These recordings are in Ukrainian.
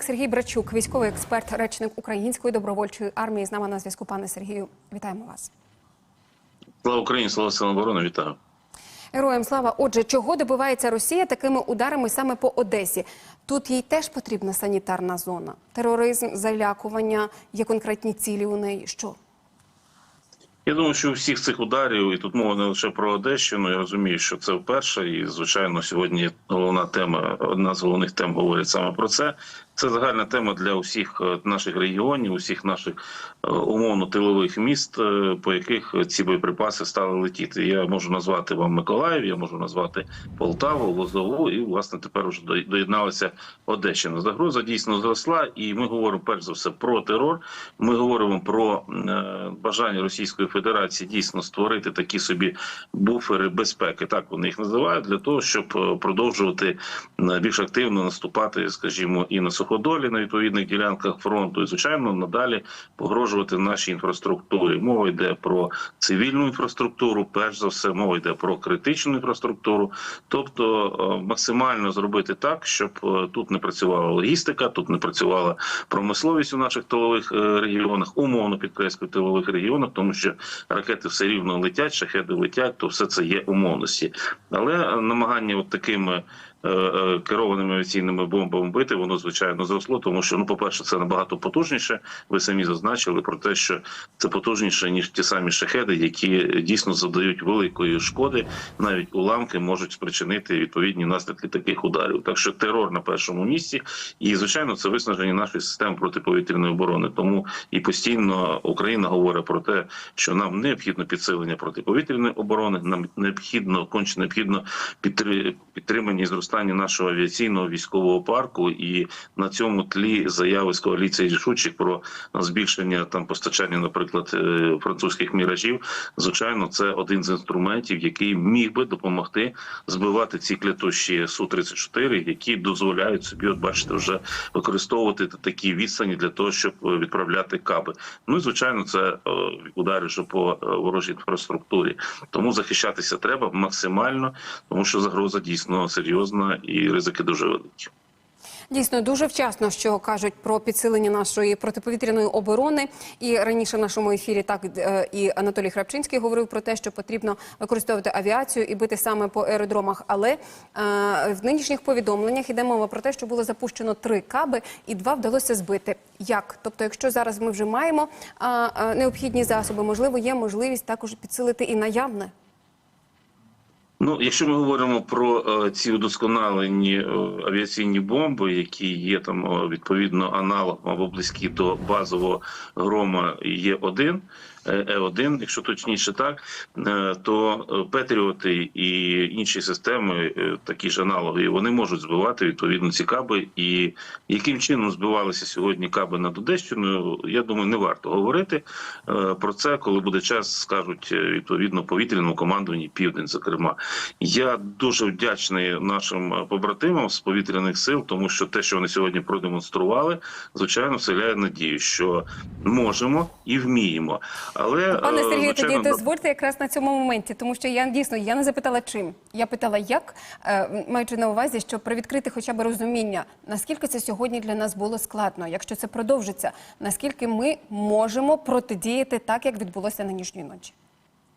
Сергій Брачук, військовий експерт, речник Української добровольчої армії. З нами на зв'язку. Пане Сергію, вітаємо вас. Слава Україні, слава силам оборони, вітаю. Героям слава. Отже, чого добивається Росія такими ударами саме по Одесі? Тут їй теж потрібна санітарна зона. Тероризм, залякування, є конкретні цілі у неї. Що? Я думаю, що у всіх цих ударів, і тут мова не лише про Одещину. Я розумію, що це вперше, і звичайно, сьогодні головна тема, одна з головних тем говорить саме про це. Це загальна тема для усіх е, наших регіонів, усіх наших е, умовно тилових міст, е, по яких ці боєприпаси стали летіти. Я можу назвати вам Миколаїв, я можу назвати Полтаву, Лозову, і власне тепер вже доєдналася Одещина. Загроза дійсно зросла, і ми говоримо перш за все про терор. Ми говоримо про бажання Російської Федерації дійсно створити такі собі буфери безпеки, так вони їх називають, для того, щоб продовжувати більш активно наступати, скажімо, і на суходолі на відповідних ділянках фронту, і звичайно надалі погрожувати нашій інфраструктурі. Мова йде про цивільну інфраструктуру, перш за все, мова йде про критичну інфраструктуру, тобто е, максимально зробити так, щоб е, тут не працювала логістика, тут не працювала промисловість у наших тилових е, регіонах, умовно підкреслюю тилових регіонах, тому що ракети все рівно летять, шахеди летять, то все це є умовності. Але намагання от такими керованими авіаційними бомбами бити, воно звичайно зросло, тому що ну, по перше, це набагато потужніше. Ви самі зазначили про те, що це потужніше ніж ті самі шахеди, які дійсно завдають великої шкоди. Навіть уламки можуть спричинити відповідні наслідки таких ударів. Так що терор на першому місці, і звичайно, це виснаження нашої системи протиповітряної оборони. Тому і постійно Україна говорить про те, що нам необхідно підсилення протиповітряної оборони. Нам необхідно конче необхідно підтри- підтримання і зростання нашого авіаційного військового парку. І на цьому тлі заяви з коаліції рішучих про збільшення там постачання, наприклад, е, французьких міражів. Звичайно, це один з інструментів, який міг би допомогти збивати ці клятущі су 34 які дозволяють собі, от бачите, вже використовувати такі відстані для того, щоб відправляти каби. Ну і звичайно, це е, удари вже по е, ворожій інфраструктурі. Тому захищатися треба максимально, тому що загроза дійсно серйозна і ризики дуже великі. Дійсно, дуже вчасно, що кажуть про підсилення нашої протиповітряної оборони. І раніше в нашому ефірі так е, і Анатолій Храпчинський говорив про те, що потрібно використовувати авіацію і бити саме по аеродромах. Але е, в нинішніх повідомленнях йде мова про те, що було запущено три каби, і два вдалося збити. Як? Тобто, якщо зараз ми вже маємо е, е, необхідні засоби, можливо, є можливість також підсилити і наявне. Ну, якщо ми говоримо про е, ці удосконалені е, авіаційні бомби, які є там е, відповідно аналогом або близькі до базового грома, є один. Е1, якщо точніше так, е, то е, Петріоти і інші системи, е, такі ж аналоги, вони можуть збивати відповідно ці каби. І яким чином збивалися сьогодні каби над Одещиною, я думаю, не варто говорити е, про це, коли буде час, скажуть е, відповідно повітряному командуванні Південь. Зокрема, я дуже вдячний нашим е, побратимам з повітряних сил, тому що те, що вони сьогодні продемонстрували, звичайно, вселяє надію, що можемо і вміємо. Але Пане е, Сергію, тоді дозвольте якраз на цьому моменті, тому що я дійсно я не запитала чим. Я питала, як е, маючи на увазі, що привідкрити хоча б розуміння, наскільки це сьогодні для нас було складно, якщо це продовжиться, наскільки ми можемо протидіяти так, як відбулося нинішньої ночі.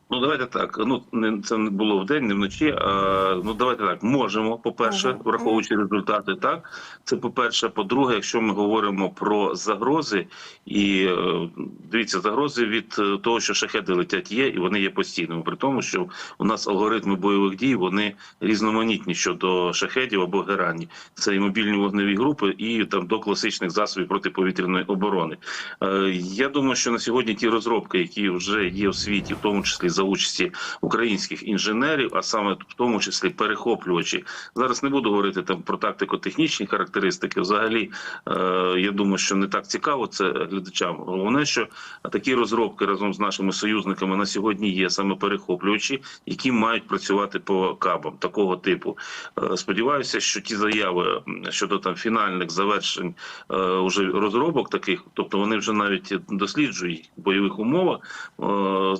Ну давайте так. Ну не це не було вдень, не вночі. А, ну давайте так. Можемо. По перше, Ага. враховуючи результати, так це по перше. По-друге, якщо ми говоримо про загрози, і е, дивіться, загрози від е, того, що шахеди летять, є, і вони є постійними. При тому, що у нас алгоритми бойових дій вони різноманітні щодо шахедів або герані. Це і мобільні вогневі групи, і там до класичних засобів протиповітряної оборони. Е, Я думаю, що на сьогодні ті розробки, які вже є в світі, в тому числі за участі українських інженерів, а саме в тому числі перехоплювачі. Зараз не буду говорити там про тактико-технічні характеристики. Взагалі, е, я думаю, що не так цікаво це глядачам. Головне, що такі розробки разом з нашими союзниками на сьогодні є саме перехоплювачі, які мають працювати по кабам такого типу. Е, Сподіваюся, що ті заяви щодо там фінальних завершень е, уже розробок таких, тобто вони вже навіть досліджують бойових умовах.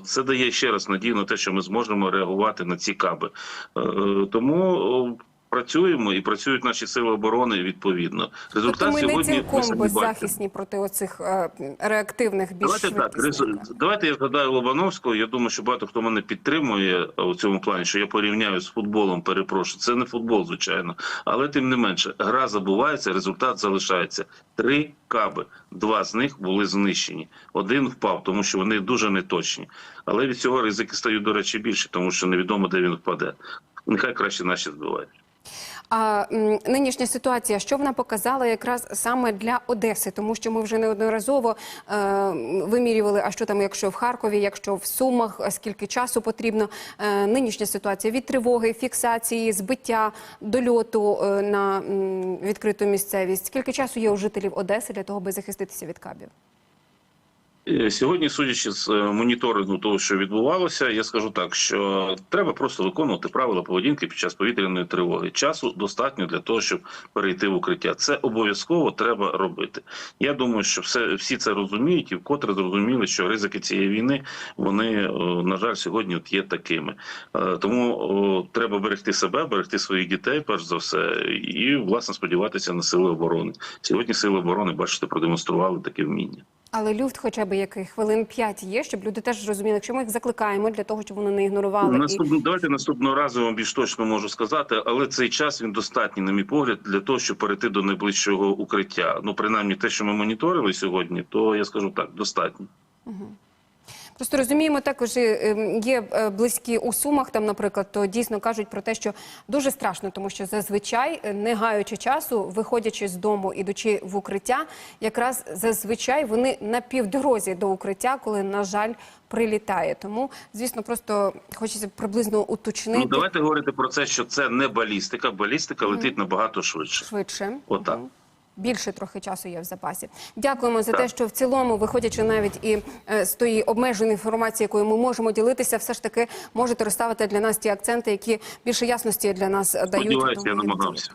Це дає ще раз надію на те, що ми зможемо реагувати на ці каби. Е, Тому. Працюємо і працюють наші сили оборони відповідно. Результат Тобто ми сьогодні ми цілком бачимо. беззахисні проти оцих е, реактивних більш Давайте так, швидкісних. давайте я згадаю Лобановського. Я думаю, що багато хто мене підтримує е, у цьому плані, що я порівняю з футболом. Перепрошую, це не футбол, звичайно, але тим не менше, гра забувається, результат залишається. Три каби, два з них були знищені. Один впав, тому що вони дуже неточні. Але від цього ризики стають, до речі, більше, тому що невідомо, де він впаде. Нехай краще наші збивають. А нинішня ситуація, що вона показала якраз саме для Одеси, тому що ми вже неодноразово е, вимірювали, а що там, якщо в Харкові, якщо в Сумах, скільки часу потрібно. Е, нинішня ситуація від тривоги, фіксації, збиття дольоту е, на м, відкриту місцевість. Скільки часу є у жителів Одеси для того, аби захиститися від кабів? Е, Сьогодні, судячи з е, моніторингу того, що відбувалося, я скажу так, що треба просто виконувати правила поведінки під час повітряної тривоги. Часу достатньо для того, щоб перейти в укриття. Це обов'язково треба робити. Я думаю, що все всі це розуміють і вкотре зрозуміли, що ризики цієї війни вони е, на жаль сьогодні от є такими. Тому треба берегти себе, берегти своїх дітей, перш за все, і власне сподіватися на сили оборони. Сьогодні сили оборони, бачите, продемонстрували таке вміння. Але люфт, хоча б який хвилин 5 є, щоб люди теж зрозуміли, якщо ми їх закликаємо для того, щоб вони не ігнорували і Наступно, давайте наступного разу вам більш точно можу сказати, але цей час він достатній, на мій погляд, для того, щоб перейти до найближчого укриття. Ну, принаймні, те, що ми моніторили сьогодні, то я скажу так, достатньо. Просто розуміємо також, ем, є е, близькі у сумах, там, наприклад, то дійсно кажуть про те, що дуже страшно, тому що зазвичай, е, не гаючи часу, виходячи з дому, ідучи в укриття, якраз зазвичай вони на півдорозі до укриття, коли, на жаль, прилітає. Тому, звісно, просто хочеться приблизно уточнити Ну, давайте говорити про це, що це не балістика. Балістика летить набагато швидше. швидше. Отак. Мгм. Більше трохи часу є в запасі. Дякуємо за те, що в цілому, виходячи навіть і е, з тої обмеженої інформації, якою ми можемо ділитися, все ж таки можете розставити для нас ті акценти, які більше ясності для нас дають. Сподіваюся, я намагався.